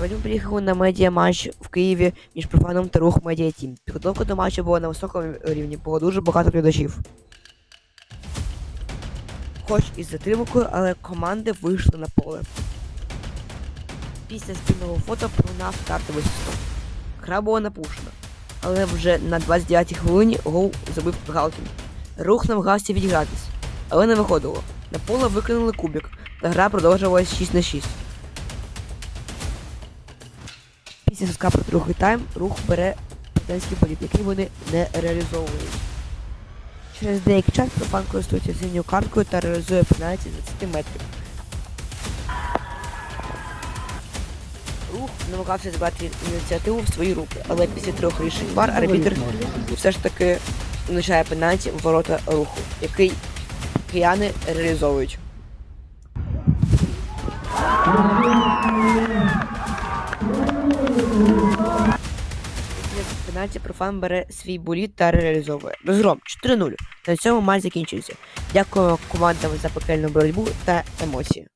Сьогодні ми приїхали на медіа матч в Києві між профаном та рух Медіа Тім. Підготовка до матчу була на високому рівні, було дуже багато глядачів. Хоч із затримкою, але команди вийшли на поле. Після спільного фото пролунав стартовий свисток. Гра була напушена, але вже на 29-й хвилині гол забив Галкін. Рух намагався відігратись, але не виходило. На поле викинули кубик, та гра продовжувалась 6 на 6. Після соска про другий тайм рух бере британський політ, який вони не реалізовують. Через деякий час профан користується синьою карткою та реалізує пенальті з 20 метрів. Рух намагався збирати ініціативу в свої руки, але після трьох рішень бар арбітр все ж таки визначає пенальті в ворота руху, який кияни реалізовують. Пенальті профан бере свій боліт та реалізовує. Розгром 4-0. На цьому матч закінчується. Дякую командам за пекельну боротьбу та емоції.